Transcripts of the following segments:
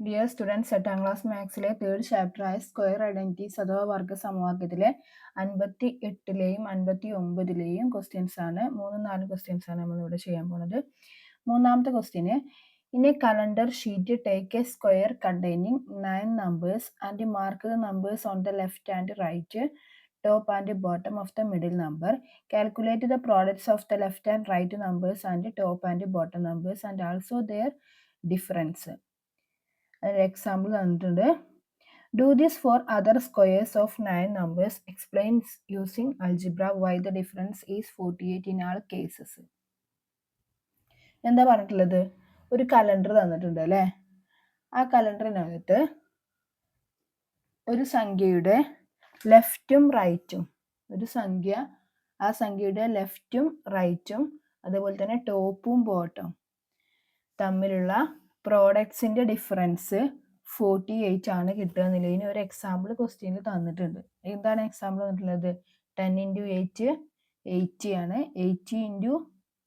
Dear students എട്ടാം class മാത്സിലെ third ചാപ്റ്ററായ സ്ക്വയർ ഐഡന്റിറ്റീസ് അഥവാ വർഗ സമവാക്യത്തിലെ അൻപത്തി എട്ടിലെയും അൻപത്തി ഒമ്പതിലെയും ക്വസ്റ്റ്യൻസ് ആണ്. മൂന്ന് നാല് ക്വസ്റ്റ്യൻസ് ആണ് നമ്മൾ ഇവിടെ ചെയ്യാൻ പോണത്. മൂന്നാമത്തെ question in a calendar sheet take a square containing nine numbers and mark the numbers on the left and right top and bottom of the middle number calculate the products of the left and right numbers and top and bottom numbers and also their difference ഒരു example തന്നിട്ടുണ്ട്. Do this for other squares of nine numbers explains using algebra why the difference is forty eight in all cases എന്താ പറഞ്ഞിട്ടുള്ളത്? ഒരു calendar തന്നിട്ടുണ്ട് അല്ലേ? ആ കലണ്ടറിനകത്ത് ഒരു സംഖ്യയുടെ ലെഫ്റ്റും റൈറ്റും ഒരു സംഖ്യ ആ സംഖ്യയുടെ ലെഫ്റ്റും റൈറ്റും അതുപോലെ തന്നെ ടോപ്പും ബോട്ടും തമ്മിലുള്ള പ്രോഡക്ട്സിന്റെ ഡിഫറൻസ് ഫോർട്ടി എയ്റ്റ് ആണ് കിട്ടുക എന്നുള്ളത് ഇനി ഒരു എക്സാമ്പിൾ ക്വസ്റ്റ്യനിൽ തന്നിട്ടുണ്ട്. എന്താണ് എക്സാമ്പിൾ തന്നിട്ടുള്ളത്? ടെൻ ഇന്റു എയ്റ്റ് എയ്റ്റി ആണ്. Eighty into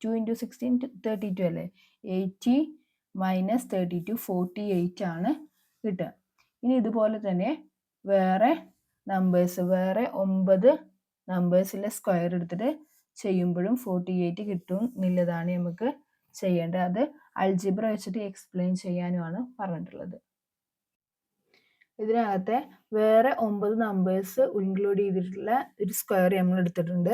two into sixteen thirty two അല്ലേ? Eighty minus thirty two forty eight ആണ് കിട്ടുക. ഇനി ഇതുപോലെ തന്നെ വേറെ നമ്പേഴ്സ് വേറെ ഒമ്പത് നമ്പേഴ്സിലെ സ്ക്വയർ എടുത്തിട്ട് ചെയ്യുമ്പോഴും ഫോർട്ടി എയ്റ്റ് കിട്ടും എന്നുള്ളതാണ് നമുക്ക് ചെയ്യേണ്ടത് അത് അൾജിബ്ര വെച്ചിട്ട് എക്സ്പ്ലെയിൻ ചെയ്യാനുമാണ് പറഞ്ഞിട്ടുള്ളത്. ഇതിനകത്തെ വേറെ ഒമ്പത് നമ്പേഴ്സ് ഇൻക്ലൂഡ് ചെയ്തിട്ടുള്ള ഒരു സ്ക്വയർ നമ്മൾ എടുത്തിട്ടുണ്ട്.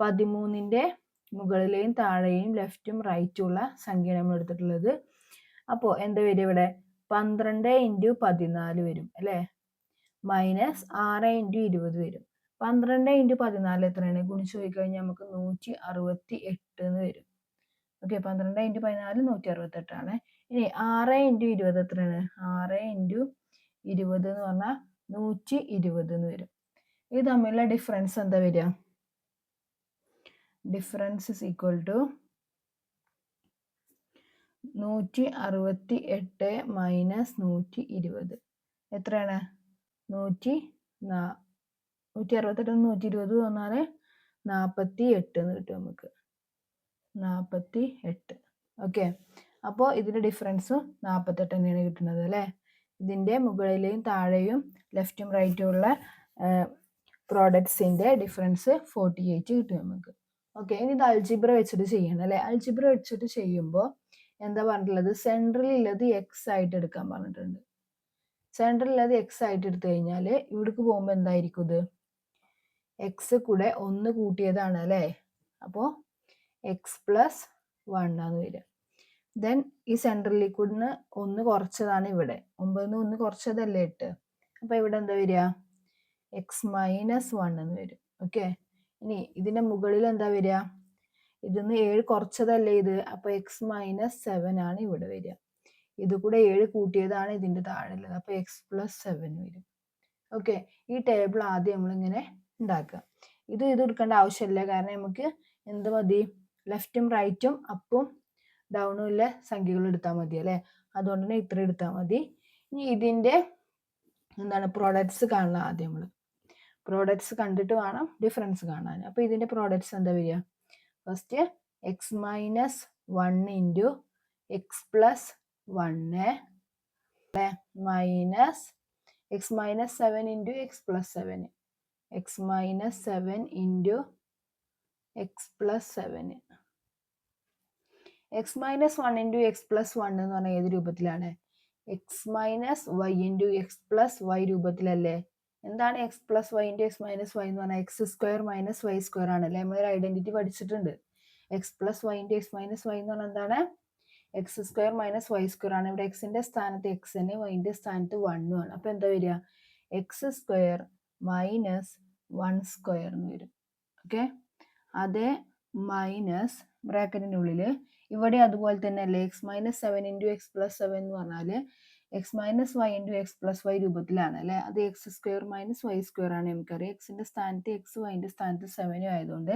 പതിമൂന്നിന്റെ മുകളിലെയും താഴെയും ലെഫ്റ്റും റൈറ്റും ഉള്ള സംഖ്യ നമ്മൾ എടുത്തിട്ടുള്ളത്. അപ്പോൾ എന്താ വരും ഇവിടെ? പന്ത്രണ്ട് ഇന്റു പതിനാല് വരും അല്ലേ? മൈനസ് ആറ് ഇന്റു ഇരുപത് വരും. പന്ത്രണ്ട് ഇന്റു പതിനാല് എത്രയാണ്? ഗുണിച്ച് പോയി കഴിഞ്ഞാൽ നമുക്ക് നൂറ്റി അറുപത്തി എട്ട് എന്ന് വരും. ഓക്കെ പന്ത്രണ്ട് ഇന്റു പതിനാല് നൂറ്റി അറുപത്തെട്ടാണ് ഇനി ആറ് ഇന്റു ഇരുപത് എത്രയാണ്? ആറ് ഇന്റു ഇരുപത് എന്ന് പറഞ്ഞാൽ നൂറ്റി ഇരുപത് എന്ന് വരും. ഇത് തമ്മിലുള്ള ഡിഫറൻസ് എന്താ വരിക? ഡിഫറൻസ് ഇസ് ഈക്വൽ ടു നൂറ്റി അറുപത്തി എട്ട് മൈനസ് നൂറ്റി ഇരുപത് എത്രയാണ്? നൂറ്റി നാ നൂറ്റി അറുപത്തെട്ട് നൂറ്റി ഇരുപത് പറഞ്ഞാൽ നാൽപ്പത്തി എട്ട് എന്ന് കിട്ടും നമുക്ക്. നാൽപ്പത്തി എട്ട് ഓക്കെ. അപ്പോൾ ഇതിന്റെ ഡിഫറൻസ് നാൽപ്പത്തെട്ട് തന്നെയാണ് കിട്ടുന്നത് അല്ലേ? ഇതിന്റെ മുകളിലെയും താഴെയും ലെഫ്റ്റും റൈറ്റും ഉള്ള പ്രോഡക്ട്സിന്റെ ഡിഫറൻസ് ഫോർട്ടി എയ്റ്റ് കിട്ടും നമുക്ക്. ഓക്കെ. ഇനി ഇത് അൽജിബ്ര വെച്ചിട്ട് ചെയ്യണം അല്ലേ? അൽജിബ്ര വെച്ചിട്ട് ചെയ്യുമ്പോൾ എന്താ പറഞ്ഞിട്ടുള്ളത്? സെൻട്രലിലുള്ളത് എക്സ് ആയിട്ട് എടുക്കാൻ പറഞ്ഞിട്ടുണ്ട്. സെൻട്രലിലുള്ളത് എക്സ് ആയിട്ട് എടുത്തു കഴിഞ്ഞാൽ ഇവിടേക്ക് പോകുമ്പോൾ എന്തായിരിക്കും ഇത്? എക്സ് കൂടെ ഒന്ന് കൂട്ടിയതാണ് അല്ലേ? അപ്പോൾ എക്സ് പ്ലസ് വൺ ആണ് വരിക ദെൻ ഈ സെൻട്രൽ ലിക്വിഡിന് ഒന്ന് കുറച്ചതാണ് ഇവിടെ. ഒമ്പതിന് ഒന്ന് കുറച്ചതല്ലേ എട്ട്? അപ്പോൾ ഇവിടെ എന്താ വരിക? എക്സ് മൈനസ് വൺ എന്ന് വരും. ഓക്കെ ഇനി ഇതിന്റെ മുകളിൽ എന്താ വരിക? ഇതിന്ന് ഏഴ് കുറച്ചതല്ലേ ഇത്? അപ്പോൾ എക്സ് മൈനസ് സെവൻ ആണ് ഇവിടെ വരിക. ഇത് കൂടെ ഏഴ് കൂട്ടിയതാണ് ഇതിന്റെ താഴെ ഉള്ളത് അപ്പോൾ എക്സ് പ്ലസ് സെവൻ വരും. ഓക്കെ ഈ ടേബിൾ ആദ്യം നമ്മളിങ്ങനെ ഉണ്ടാക്കുക. ഇത് ഇത് എടുക്കേണ്ട ആവശ്യമില്ല. കാരണം നമുക്ക് എന്ത് മതി? ലെഫ്റ്റും റൈറ്റും അപ്പും ഡൗണും ഉള്ള സംഖ്യകൾ എടുത്താൽ മതി അല്ലേ? അതുകൊണ്ട് തന്നെ ഇത്ര എടുത്താൽ മതി. ഇനി ഇതിന്റെ എന്താണ് പ്രോഡക്ട്സ് കാണണം ആദ്യം നമ്മൾ പ്രോഡക്ട്സ് കണ്ടിട്ട് വേണം ഡിഫറൻസ് കാണാൻ. അപ്പോൾ ഇതിന്റെ പ്രോഡക്ട്സ് എന്താ വരിക? First x minus one into x plus one minus x minus seven into x plus seven x minus seven into x plus seven x minus one into x plus one എന്ന് പറഞ്ഞാൽ ഏത് രൂപത്തിലാണ്? X minus y into x plus y രൂപത്തിലല്ലേ? എന്താണ് x plus y into x minus y എന്ന് പറഞ്ഞാൽ x square minus y square ആണ് ആണല്ലേ നമ്മളൊരു ഐഡന്റിറ്റി പഠിച്ചിട്ടുണ്ട്. X plus y into x minus y എന്ന് പറഞ്ഞാൽ എന്താണ്? X square minus y square ആണ്. ഇവിടെ എക്സിന്റെ സ്ഥാനത്ത് എക്സ് തന്നെ വൈന്റെ സ്ഥാനത്ത് വണ്ണും ആണ്. അപ്പോൾ എന്താ വരിക? X square minus one square എന്ന് വരും. ഓക്കെ അതേ മൈനസ് ബ്രാക്കറ്റിനുള്ളിൽ ഇവിടെ അതുപോലെ തന്നെ അല്ലേ? X minus seven into x plus seven എന്ന് പറഞ്ഞാൽ x minus y into x plus y രൂപത്തിലാണ് അല്ലേ? അത് x square minus y square ആണ്. നമുക്കറിയാം. എക്സിന്റെ സ്ഥാനത്ത് എക്സ് വൈന്റെ സ്ഥാനത്ത് സെവനും ആയതുകൊണ്ട്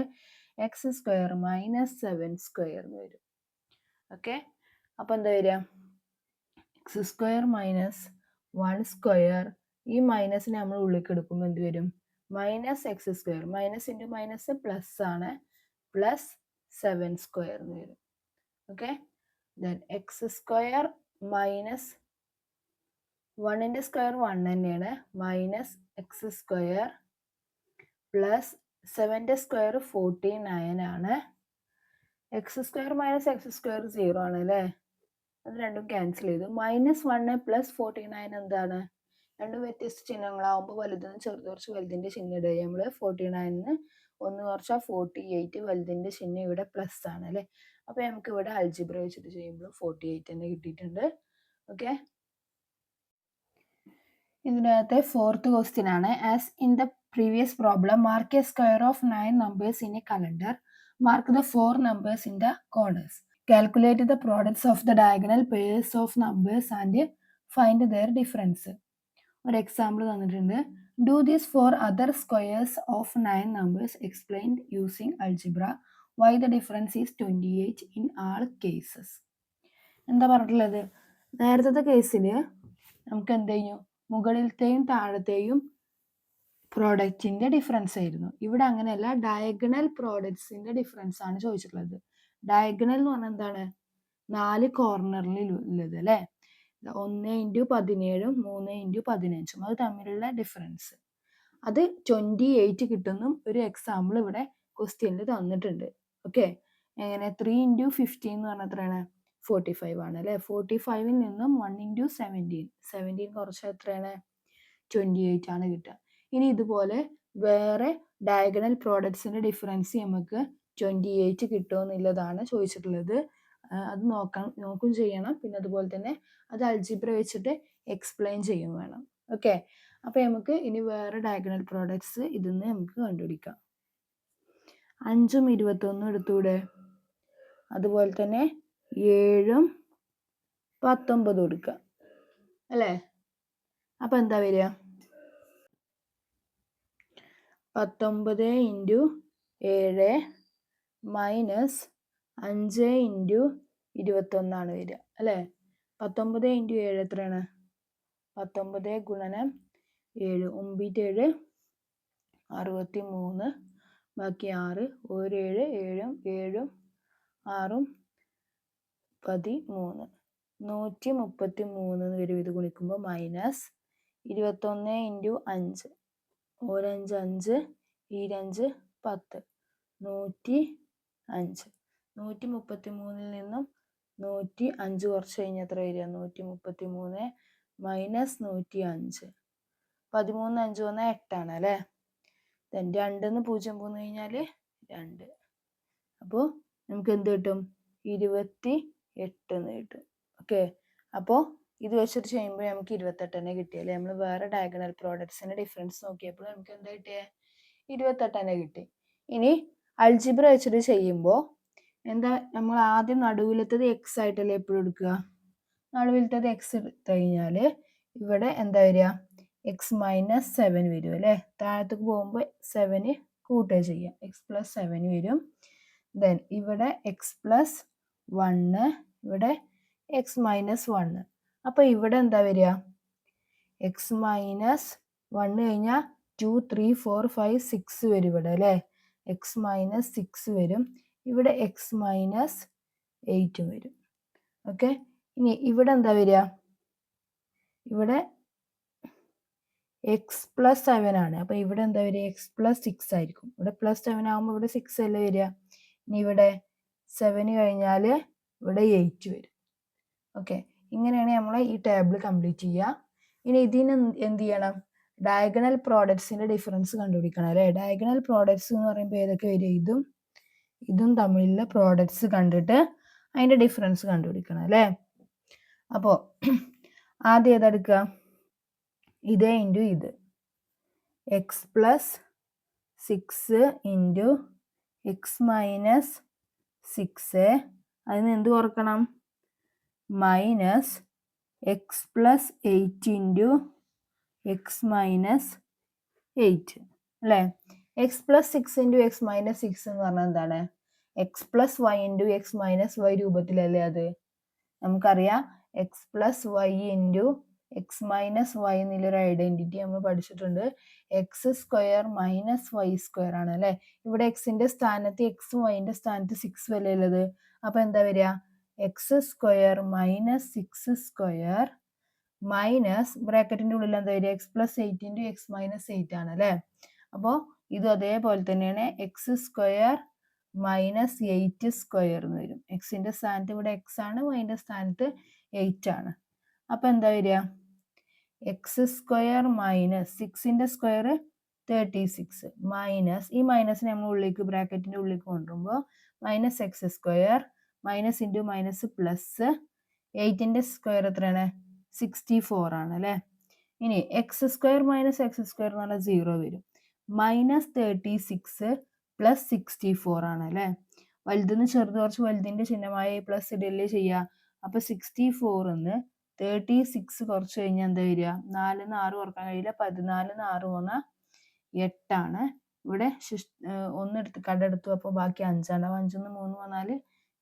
x square minus seven square എന്ന് വരും. ഓക്കെ അപ്പോൾ എന്താ വരിക? X square minus one square ഈ മൈനസിനെ നമ്മൾ ഉള്ളിലേക്ക് എടുക്കുമ്പോൾ എന്ത് വരും? Minus x square minus into minus plus ആണ് പ്ലസ് സെവൻ സ്ക്വയർ എന്ന് വരും. Okay then x square minus വണ്ണിന്റെ സ്ക്വയർ വൺ തന്നെയാണ്. മൈനസ് എക്സ് സ്ക്വയർ പ്ലസ് സെവന്റെ സ്ക്വയർ ഫോർട്ടി നയൻ ആണ്. X square minus x square zero ആണ് അല്ലേ? അത് രണ്ടും ക്യാൻസൽ ചെയ്തു. Minus one plus forty nine എന്താണ്? രണ്ടും വ്യത്യസ്ത ചിഹ്നങ്ങളാവുമ്പോൾ വലുതെന്ന് ചെറുത് കുറച്ച് വലുതിന്റെ ചിഹ്നം ഇടുക. നമ്മൾ ഫോർട്ടി നയനിന്ന് ഒന്ന് കുറച്ചാൽ ഫോർട്ടി എയ്റ്റ് വലുതിന്റെ ചിഹ്നം ഇവിടെ പ്ലസ് ആണ് അല്ലേ? അപ്പോൾ നമുക്ക് ഇവിടെ അൽജിബ്ര വെച്ചിട്ട് ചെയ്യുമ്പോൾ ഫോർട്ടി എയ്റ്റ് തന്നെ കിട്ടിയിട്ടുണ്ട്. ഓക്കെ ഇതിനകത്തെ ഫോർത്ത് ക്വസ്റ്റ്യൻ ആണ്. As in the previous problem mark a square of nine numbers in a calendar mark the four numbers in the corners calculate the products of the diagonal pairs of numbers and find their difference ഒരു example തന്നിട്ടുണ്ട്. Do this for other squares of nine numbers explained using algebra why the difference is twenty eight in all cases എന്താ പറഞ്ഞിട്ടുള്ളത്? നേരത്തെ കേസിൽ നമുക്ക് എന്ത് ചെയ്യും? മുകളിലത്തെയും താഴത്തെയും പ്രോഡക്റ്റിന്റെ difference ആയിരുന്നു. ഇവിടെ അങ്ങനെയല്ല ഡയഗണൽ പ്രോഡക്ട്സിന്റെ ഡിഫറൻസ് ആണ് ചോദിച്ചിട്ടുള്ളത്. ഡയഗണൽ എന്ന് പറഞ്ഞാൽ എന്താണ്? നാല് കോർണറിൽ ഉള്ളത് അല്ലേ? ഒന്ന് ഇന്റു പതിനേഴും മൂന്ന് ഇന്റു പതിനഞ്ചും. അത് തമ്മിലുള്ള ഡിഫറൻസ് അത് ട്വന്റി എയ്റ്റ് കിട്ടുന്നും ഒരു എക്സാമ്പിൾ ഇവിടെ ക്വസ്റ്റ്യനിൽ തന്നിട്ടുണ്ട്. ഓക്കെ എങ്ങനെ? ത്രീ ഇന്റു ഫിഫ്റ്റീൻ എന്ന് പറഞ്ഞാൽ എത്രയാണ്? ഫോർട്ടി ഫൈവ് ആണ് അല്ലേ? ഫോർട്ടി ഫൈവിൽ നിന്നും വൺ ഇന്റു സെവന്റീൻ സെവന്റീൻ കുറച്ച് എത്രയാണ്? ട്വന്റി എയ്റ്റ് ആണ് കിട്ടുക. ഇനി ഇതുപോലെ വേറെ ഡയഗണൽ പ്രോഡക്ട്സിന്റെ ഡിഫറൻസ് നമുക്ക് ട്വന്റി എയ്റ്റ് കിട്ടുമെന്നുള്ളതാണ് ചോദിച്ചിട്ടുള്ളത്. അത് നോക്കാം നോക്കും ചെയ്യണം. പിന്നെ അതുപോലെ തന്നെ അത് അൽജിബ്ര വെച്ചിട്ട് എക്സ്പ്ലെയിൻ ചെയ്യും വേണം. ഓക്കെ അപ്പോൾ നമുക്ക് ഇനി വേറെ ഡയഗണൽ പ്രോഡക്ട്സ് നിന്ന് നമുക്ക് കണ്ടുപിടിക്കാം. അഞ്ചും ഇരുപത്തൊന്നും എടുത്തൂടെ അതുപോലെ തന്നെ ഏഴും പത്തൊമ്പതും എടുക്കുക അല്ലേ? അപ്പം എന്താ വരിക? പത്തൊമ്പത് ഇന്റു ഏഴ് മൈനസ് അഞ്ച് ഇന്റു ഇരുപത്തൊന്നാണ് വരിക അല്ലേ? പത്തൊമ്പത് ഇന്റു ഏഴ് എത്രയാണ്? പത്തൊമ്പത് ഗുണനം ഏഴ്. ഒമ്പത്തേഴ് അറുപത്തി മൂന്ന് ബാക്കി ആറ് ഒരു ഏഴ് ഏഴും ഏഴും ആറും പതിമൂന്ന്. നൂറ്റി മുപ്പത്തി മൂന്ന് വരും ഇത് ഗുണിക്കുമ്പോൾ മൈനസ് ഇരുപത്തൊന്ന് ഇന്റു അഞ്ച്. ഒരഞ്ച് അഞ്ച് ഈരഞ്ച് പത്ത്. നൂറ്റി അഞ്ച്. നൂറ്റി മുപ്പത്തി മൂന്നിൽ നിന്നും നൂറ്റി അഞ്ച് കുറച്ച് കഴിഞ്ഞാൽ എത്ര വരിക? നൂറ്റി മുപ്പത്തി മൂന്ന് മൈനസ് നൂറ്റി അഞ്ച്. പതിമൂന്ന് അഞ്ച് വന്നാൽ എട്ടാണ് അല്ലേ? ദെൻ രണ്ടെന്ന് പൂജ്യം പോന്ന് കഴിഞ്ഞാൽ രണ്ട്. അപ്പോൾ നമുക്ക് എന്ത് കിട്ടും? ഇരുപത്തി എട്ട് എന്ന് കിട്ടും. ഓക്കെ? അപ്പോൾ ഇത് വെച്ചിട്ട് ചെയ്യുമ്പോൾ നമുക്ക് ഇരുപത്തെട്ട് തന്നെ കിട്ടിയല്ലേ നമ്മൾ വേറെ ഡയഗണൽ പ്രോഡക്ട്സിന്റെ ഡിഫറൻസ് നോക്കിയപ്പോൾ നമുക്ക് എന്താ കിട്ടിയത് ഇരുപത്തെട്ട് തന്നെ കിട്ടി. ഇനി അൾജിബ്ര വെച്ചിട്ട് ചെയ്യുമ്പോൾ എന്താ നമ്മൾ ആദ്യം നടുവിലത്തത് എക്സ് ആയിട്ടല്ലേ എപ്പോഴും എടുക്കുക? നടുവിലത്തത് എക്സ് എടുത്തു കഴിഞ്ഞാൽ ഇവിടെ എന്താ വരിക? എക്സ് മൈനസ് സെവൻ വരും അല്ലേ? താഴത്തേക്ക് പോകുമ്പോൾ സെവന് കൂട്ടുക ചെയ്യാം എക്സ് പ്ലസ് സെവൻ വരും. ദെൻ ഇവിടെ എക്സ് പ്ലസ് വണ്ണ് ഇവിടെ എക്സ് മൈനസ് വണ്ണ് അപ്പോൾ ഇവിടെ എന്താ വരിക? എക്സ് മൈനസ് വണ്ണ് കഴിഞ്ഞാൽ two three four five six വരും ഇവിടെ അല്ലേ? എക്സ് മൈനസ് സിക്സ് വരും. ഇവിടെ എക്സ് മൈനസ് എയ്റ്റും വരും. ഓക്കെ ഇനി ഇവിടെ എന്താ വരിക? ഇവിടെ എക്സ് പ്ലസ് സെവൻ ആണ്. അപ്പോൾ ഇവിടെ എന്താ വരിക? എക്സ് പ്ലസ് സിക്സ് ആയിരിക്കും. ഇവിടെ പ്ലസ് സെവൻ ആകുമ്പോൾ ഇവിടെ സിക്സ് അല്ലേ വരിക? ഇനി ഇവിടെ സെവന് കഴിഞ്ഞാൽ ഇവിടെ എയ്റ്റ് വരും. ഓക്കെ ഇങ്ങനെയാണ് നമ്മൾ ഈ ടേബിൾ കംപ്ലീറ്റ് ചെയ്യുക. ഇനി ഇതിന് എന്ത് ചെയ്യണം? ഡയഗണൽ പ്രോഡക്ട്സിന്റെ ഡിഫറൻസ് കണ്ടുപിടിക്കണം അല്ലേ? ഡയഗണൽ പ്രോഡക്ട്സ് എന്ന് പറയുമ്പോൾ ഏതൊക്കെ വരിക? ഇതും ഇതും തമ്മിലുള്ള പ്രോഡക്ട്സ് കണ്ടിട്ട് അതിന്റെ ഡിഫറൻസ് കണ്ടുപിടിക്കണം അല്ലേ? അപ്പോൾ ആദ്യം ഏതെടുക്കുക ഇതേ ഇന്റു ഇത്. X plus six into x minus six അതിന് എന്ത് കുറക്കണം? Minus x plus eight into x minus eight അല്ലേ? X plus six into x minus six എന്ന് പറഞ്ഞാൽ എന്താണ്? X plus y into x minus y രൂപത്തിലല്ലേ അത്? നമുക്കറിയാം x plus y into x minus y എന്നുള്ളൊരു ഐഡന്റിറ്റി നമ്മൾ പഠിച്ചിട്ടുണ്ട്. X square minus y square ആണ് അല്ലേ? ഇവിടെ എക്സിന്റെ സ്ഥാനത്ത് എക്സ് വൈന്റെ സ്ഥാനത്ത് സിക്സ് വരെ ഉള്ളത്? അപ്പോൾ എന്താ വരിക? X square minus six square minus ബ്രാക്കറ്റിന്റെ ഉള്ളിൽ എന്താ വരിക? X plus eight into x minus eight ആണ് അല്ലേ? അപ്പോൾ ഇതും അതേപോലെ തന്നെയാണ് x square minus eight square എന്ന് വരും. എക്സിന്റെ സ്ഥാനത്ത് ഇവിടെ എക്സ് ആണ് വൈന്റെ സ്ഥാനത്ത് എയ്റ്റ് ആണ്. അപ്പോൾ എന്താ വരിക? എക്സ് സ്ക്വയർ മൈനസ് സിക്സിന്റെ സ്ക്വയർ തേർട്ടി സിക്സ് മൈനസ് ഈ മൈനസ് നമ്മൾ ഉള്ളിലേക്ക് ബ്രാക്കറ്റിന്റെ ഉള്ളിലേക്ക് കൊണ്ടുവരുമ്പോൾ minus x square minus into minus plus എയ്റ്റിന്റെ square എത്രയാണ്? സിക്സ്റ്റി ഫോർ ആണ് അല്ലേ? ഇനി x square minus x square എന്ന് പറഞ്ഞാൽ സീറോ വരും. Minus thirty six plus sixty four ആണ് അല്ലേ? വലുതെന്ന് ചെറുത് കുറച്ച് വലുതിന്റെ ചിഹ്നമായ പ്ലസ് ഇടല്ലേ ചെയ്യുക അപ്പോൾ സിക്സ്റ്റി ഫോറിന്ന് തേർട്ടി സിക്സ് കുറച്ച് കഴിഞ്ഞാൽ എന്താ വരിക? നാലിന്ന് ആറ് കുറയ്ക്കാൻ കഴിയില്ല. പതിനാലിന്ന് ആറ് മൂന്ന് എട്ടാണ് ഇവിടെ ഒന്നെടുത്ത് കടെടുത്തു അപ്പോൾ ബാക്കി അഞ്ചാണ്. അപ്പോൾ അഞ്ചിന്ന് മൂന്ന് വന്നാൽ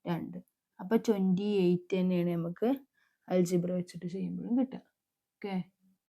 രണ്ട്. അപ്പോൾ ട്വന്റി എയ്റ്റ് തന്നെയാണ് നമുക്ക് അൽജിബ്ര വെച്ചിട്ട് ചെയ്യുമ്പോഴും കിട്ടുക. ഓക്കെ